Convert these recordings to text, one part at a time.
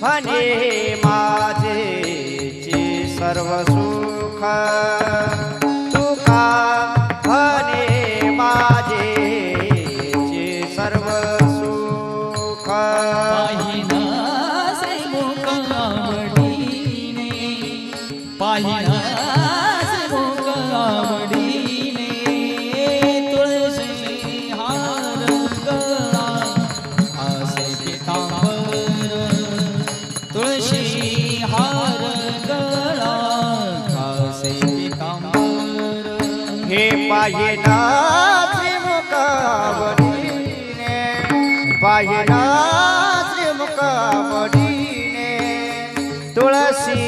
म्हणे माझेचे सर्व सुख तुका म्हणे माझेचे सर्व सुख. पाहिना हे पाहिना श्रीमुखावडीने पाहिना श्रीमुखावडीने तुळसी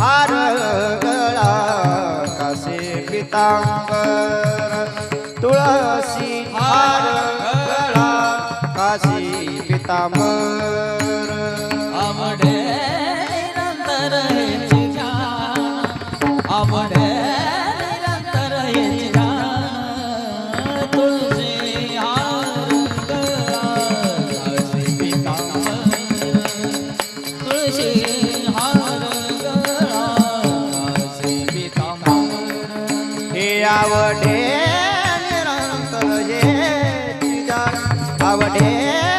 हार गळा कसे पितांबर. तुळसी हार गळा काशी पितांबर. आवडे नंतर हेच आवडे आवडे निरंतर हे तुझ्या आवडे